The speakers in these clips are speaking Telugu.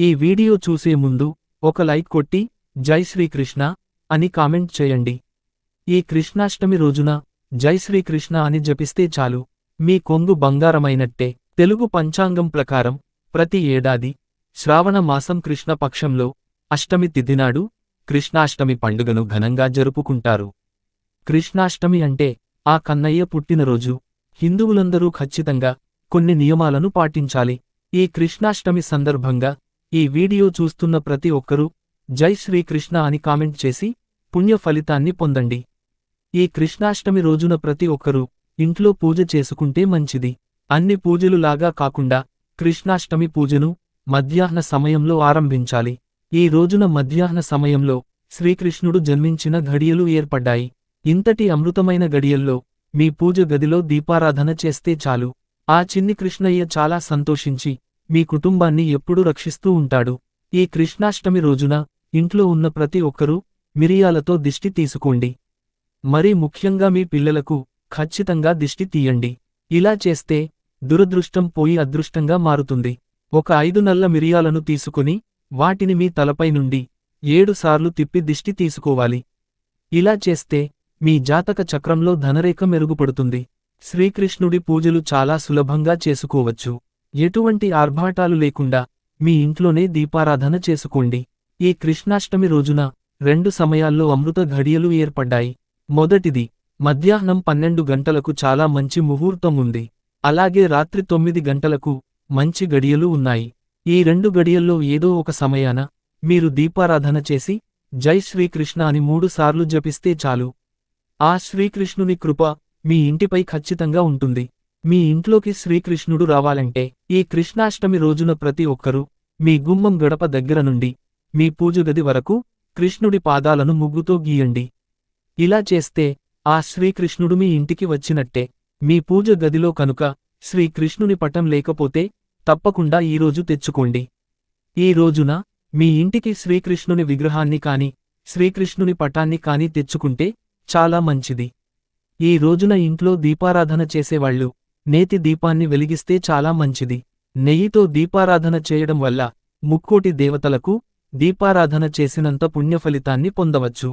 ఈ వీడియో చూసే ముందు ఒక లైక్ కొట్టి జై శ్రీకృష్ణ అని కామెంట్ చేయండి. ఈ కృష్ణాష్టమి రోజున జై శ్రీకృష్ణ అని జపిస్తే చాలు. మీ కొంగు బంగారమైనట్టే. తెలుగు పంచాంగం ప్రకారం ప్రతి ఏడాది శ్రావణ మాసం కృష్ణ పక్షంలో అష్టమి తిథినాడు కృష్ణాష్టమి పండుగను ఘనంగా జరుపుకుంటారు. కృష్ణాష్టమి అంటే ఆ కన్నయ్య పుట్టినరోజు. హిందువులందరూ ఖచ్చితంగా కొన్ని నియమాలను పాటించాలి. ఈ కృష్ణాష్టమి సందర్భంగా ఈ వీడియో చూస్తున్న ప్రతి ఒక్కరూ జై శ్రీకృష్ణ అని కామెంట్ చేసి పుణ్య ఫలితాన్ని పొందండి. ఈ కృష్ణాష్టమి రోజున ప్రతి ఒక్కరూ ఇంట్లో పూజ చేసుకుంటే మంచిది. అన్ని పూజలు లాగా కాకుండా కృష్ణాష్టమి పూజను మధ్యాహ్న సమయంలో ఆరంభించాలి. ఈ రోజున మధ్యాహ్న సమయంలో శ్రీకృష్ణుడు జన్మించిన ఘడియలు ఏర్పడ్డాయి. ఇంతటి అమృతమైన గడియల్లో మీ పూజ గదిలో దీపారాధన చేస్తే చాలు. ఆ చిన్ని కృష్ణయ్య చాలా సంతోషించి మీ కుటుంబాన్ని ఎప్పుడూ రక్షిస్తూ ఉంటాడు. ఈ కృష్ణాష్టమి రోజున ఇంట్లో ఉన్న ప్రతి ఒక్కరూ మిరియాలతో దిష్టి తీసుకోండి. మరీ ముఖ్యంగా మీ పిల్లలకు ఖచ్చితంగా దిష్టి తీయండి. ఇలా చేస్తే దురదృష్టం పోయి అదృష్టంగా మారుతుంది. ఒక ఐదు నల్ల మిరియాలను తీసుకుని వాటిని మీ తలపై నుండి ఏడుసార్లు తిప్పి దిష్టి తీసుకోవాలి. ఇలా చేస్తే మీ జాతక చక్రంలో ధనరేఖ మెరుగుపడుతుంది. శ్రీకృష్ణుడి పూజలు చాలా సులభంగా చేసుకోవచ్చు. ఎటువంటి ఆర్భాటాలు లేకుండా మీ ఇంట్లోనే దీపారాధన చేసుకోండి. ఈ కృష్ణాష్టమి రోజున రెండు సమయాల్లో అమృత ఘడియలు ఏర్పడ్డాయి. మొదటిది మధ్యాహ్నం పన్నెండు గంటలకు చాలా మంచి ముహూర్తం ఉంది. అలాగే రాత్రి తొమ్మిది గంటలకు మంచి గడియలు ఉన్నాయి. ఈ రెండు గడియల్లో ఏదో ఒక సమయాన మీరు దీపారాధన చేసి జై శ్రీకృష్ణ అని మూడుసార్లు జపిస్తే చాలు. ఆ శ్రీకృష్ణుని కృప మీ ఇంటిపై ఖచ్చితంగా ఉంటుంది. మీ ఇంట్లోకి శ్రీకృష్ణుడు రావాలంటే ఈ కృష్ణాష్టమి రోజున ప్రతి ఒక్కరూ మీ గుమ్మం గడప దగ్గర నుండి మీ పూజగది వరకు కృష్ణుడి పాదాలను ముగ్గుతో గీయండి. ఇలా చేస్తే ఆ శ్రీకృష్ణుడు మీ ఇంటికి వచ్చినట్టే మీ పూజ గదిలో కనుక శ్రీకృష్ణుని పటం లేకపోతే తప్పకుండా ఈరోజు తెచ్చుకోండి. ఈ రోజున మీ ఇంటికి శ్రీకృష్ణుని విగ్రహాన్ని కాని శ్రీకృష్ణుని పటాన్ని కాని తెచ్చుకుంటే చాలా మంచిది. ఈ రోజున ఇంట్లో దీపారాధన చేసేవాళ్ళు నేతి దీపాన్ని వెలిగిస్తే చాలా మంచిది. నెయ్యితో దీపారాధన చేయడం వల్ల ముక్కోటి దేవతలకు దీపారాధన చేసినంత పుణ్యఫలితాన్ని పొందవచ్చు.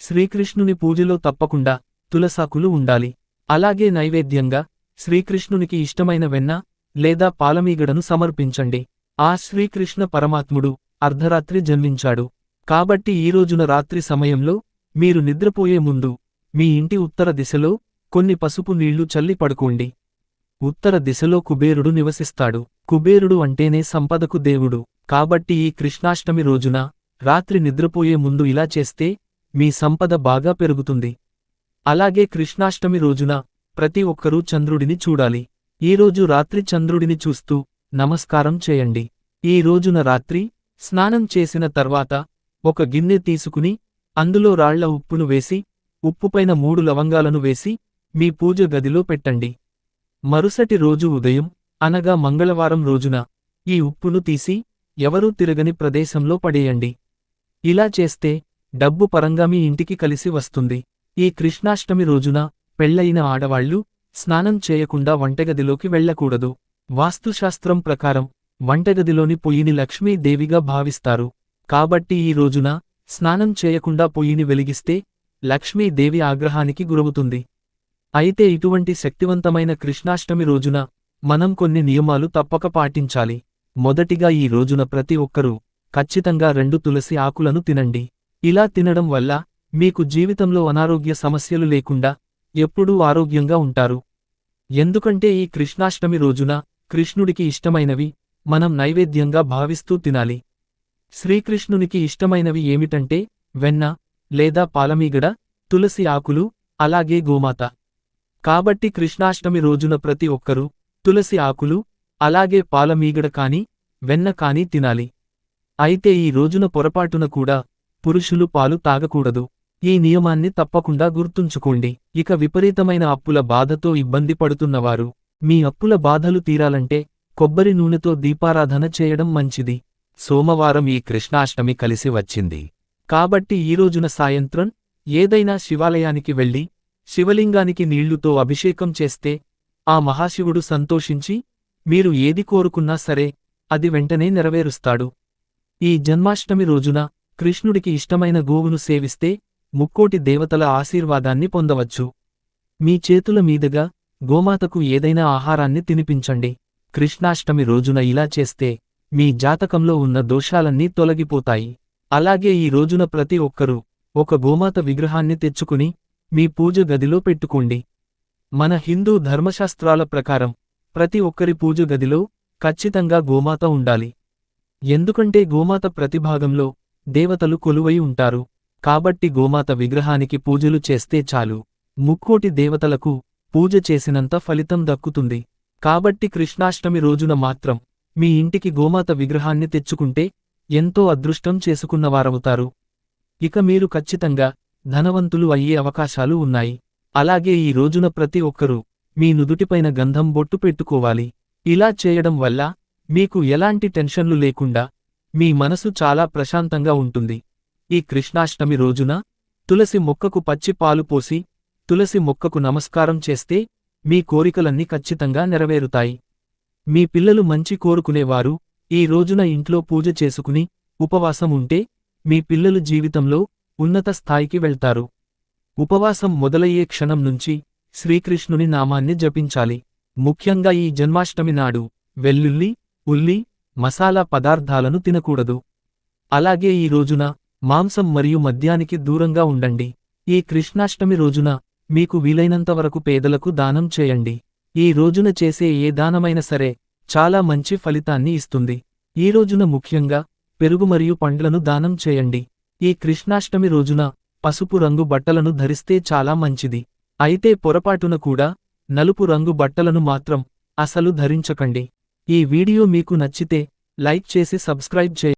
శ్రీకృష్ణుని పూజలో తప్పకుండా తులసాకులు ఉండాలి. అలాగే నైవేద్యంగా శ్రీకృష్ణునికి ఇష్టమైన వెన్న లేదా పాలమీగడను సమర్పించండి. ఆ శ్రీకృష్ణ పరమాత్ముడు అర్ధరాత్రి జన్మించాడు. కాబట్టి ఈ రోజున రాత్రి సమయంలో మీరు నిద్రపోయే ముందు మీ ఇంటి ఉత్తర దిశలో కొన్ని పసుపు నీళ్ళు చల్లి పడుకోండి. ఉత్తర దిశలో కుబేరుడు నివసిస్తాడు. కుబేరుడు అంటేనే సంపదకు దేవుడు. కాబట్టి ఈ కృష్ణాష్టమి రోజున రాత్రి నిద్రపోయే ముందు ఇలా చేస్తే మీ సంపద బాగా పెరుగుతుంది. అలాగే కృష్ణాష్టమి రోజున ప్రతి ఒక్కరూ చంద్రుడిని చూడాలి. ఈరోజు రాత్రి చంద్రుడిని చూస్తూ నమస్కారం చేయండి. ఈ రోజున రాత్రి స్నానం చేసిన తర్వాత ఒక గిన్నె తీసుకుని అందులో రాళ్ళ ఉప్పును వేసి ఉప్పుపైన మూడు లవంగాలను వేసి మీ పూజ గదిలో పెట్టండి. మరుసటి రోజు ఉదయం అనగా మంగళవారం రోజున ఈ ఉప్పును తీసి ఎవరూ తిరగని ప్రదేశంలో పడేయండి. ఇలా చేస్తే డబ్బు పరంగా మీ ఇంటికి కలిసి వస్తుంది. ఈ కృష్ణాష్టమి రోజున పెళ్ళయిన ఆడవాళ్ళు స్నానం చేయకుండా వంటగదిలోకి వెళ్ళకూడదు వాస్తుశాస్త్రం ప్రకారం వంటగదిలోని పొయ్యిని లక్ష్మీదేవిగా భావిస్తారు. కాబట్టి ఈ రోజున స్నానం చేయకుండా పొయ్యిని వెలిగిస్తే లక్ష్మీదేవి ఆగ్రహానికి గురవుతుంది. అయితే ఇటువంటి శక్తివంతమైన కృష్ణాష్టమి రోజున మనం కొన్ని నియమాలు తప్పక పాటించాలి. మొదటిగా ఈ రోజున ప్రతి ఒక్కరూ ఖచ్చితంగా రెండు తులసి ఆకులను తినండి. ఇలా తినడం వల్ల మీకు జీవితంలో అనారోగ్య సమస్యలు లేకుండా ఎప్పుడూ ఆరోగ్యంగా ఉంటారు. ఎందుకంటే ఈ కృష్ణాష్టమి రోజున కృష్ణుడికి ఇష్టమైనవి మనం నైవేద్యంగా భావిస్తూ తినాలి. శ్రీకృష్ణునికి ఇష్టమైనవి ఏమిటంటే వెన్న లేదా పాలమీగడ తులసి ఆకులు అలాగే గోమాత. కాబట్టి కృష్ణాష్టమి రోజున ప్రతి ఒక్కరూ తులసి ఆకులు అలాగే పాలమీగడ కాని వెన్న కాని తినాలి. అయితే ఈ రోజున పొరపాటున కూడా పురుషులు పాలు తాగకూడదు. ఈ నియమాన్ని తప్పకుండా గుర్తుంచుకోండి. ఇక విపరీతమైన అప్పుల బాధతో ఇబ్బంది పడుతున్నవారు మీ అప్పుల బాధలు తీరాలంటే కొబ్బరి నూనెతో దీపారాధన చేయడం మంచిది. సోమవారం ఈ కృష్ణాష్టమి కలిసి వచ్చింది. కాబట్టి ఈ రోజున సాయంత్రం ఏదైనా శివాలయానికి వెళ్ళి శివలింగానికి నీళ్ళుతో అభిషేకం చేస్తే ఆ మహాశివుడు సంతోషించి మీరు ఏది కోరుకున్నా సరే అది వెంటనే నెరవేరుస్తాడు. ఈ జన్మాష్టమి రోజున కృష్ణుడికి ఇష్టమైన గోవును సేవిస్తే ముక్కోటి దేవతల ఆశీర్వాదాన్ని పొందవచ్చు. మీ చేతుల మీదుగా గోమాతకు ఏదైనా ఆహారాన్ని తినిపించండి. కృష్ణాష్టమి రోజున ఇలా చేస్తే మీ జాతకంలో ఉన్న దోషాలన్నీ తొలగిపోతాయి. అలాగే ఈ రోజున ప్రతి ఒక్కరూ ఒక గోమాత విగ్రహాన్ని తెచ్చుకుని మీ పూజ గదిలో పెట్టుకోండి. మన హిందూ ధర్మశాస్త్రాల ప్రకారం ప్రతి ఒక్కరి పూజ గదిలో ఖచ్చితంగా గోమాత ఉండాలి. ఎందుకంటే గోమాత ప్రతిభాగంలో దేవతలు కొలువై ఉంటారు. కాబట్టి గోమాత విగ్రహానికి పూజలు చేస్తే చాలు. ముక్కోటి దేవతలకు పూజ చేసినంత ఫలితం దక్కుతుంది. కాబట్టి కృష్ణాష్టమి రోజున మాత్రం మీ ఇంటికి గోమాత విగ్రహాన్ని తెచ్చుకుంటే ఎంతో అదృష్టం చేసుకున్నవారవుతారు. ఇక మీరు ఖచ్చితంగా ధనవంతులు అయ్యే అవకాశాలు ఉన్నాయి. అలాగే ఈ రోజున ప్రతి ఒక్కరూ మీ నుదుటిపైన గంధం బొట్టు పెట్టుకోవాలి. ఇలా చేయడం వల్ల మీకు ఎలాంటి టెన్షన్లు లేకుండా మీ మనసు చాలా ప్రశాంతంగా ఉంటుంది. ఈ కృష్ణాష్టమి రోజున తులసి మొక్కకు పచ్చి పాలు పోసి తులసి మొక్కకు నమస్కారం చేస్తే మీ కోరికలన్నీ ఖచ్చితంగా నెరవేరుతాయి. మీ పిల్లలు మంచి కోరుకునేవారు. ఈ రోజున ఇంట్లో పూజ చేసుకుని ఉపవాసం ఉంటే మీ పిల్లలు జీవితంలో ఉన్నత స్థాయికి వెళ్తారు. ఉపవాసం మొదలయ్యే క్షణం నుంచి శ్రీకృష్ణుని నామాన్ని జపించాలి. ముఖ్యంగా ఈ జన్మాష్టమి నాడు వెల్లుల్లి ఉల్లి మసాలా పదార్థాలను తినకూడదు. అలాగే ఈ రోజున మాంసం మరియు మద్యానికి దూరంగా ఉండండి. ఈ కృష్ణాష్టమి రోజున మీకు వీలైనంతవరకు పేదలకు దానం చేయండి. ఈ రోజున చేసే ఏ దానమైన సరే చాలా మంచి ఫలితాన్ని ఇస్తుంది. ఈ రోజున ముఖ్యంగా పెరుగు మరియు పండ్లను దానం చేయండి. ఈ కృష్ణాష్టమి రోజున పసుపు రంగు బట్టలను ధరిస్తే చాలా మంచిది. అయితే పొరపాటున కూడా నలుపు రంగు బట్టలను మాత్రం అసలు ధరించకండి. ఈ వీడియో మీకు నచ్చితే లైక్ చేసి సబ్స్క్రైబ్ చేయండి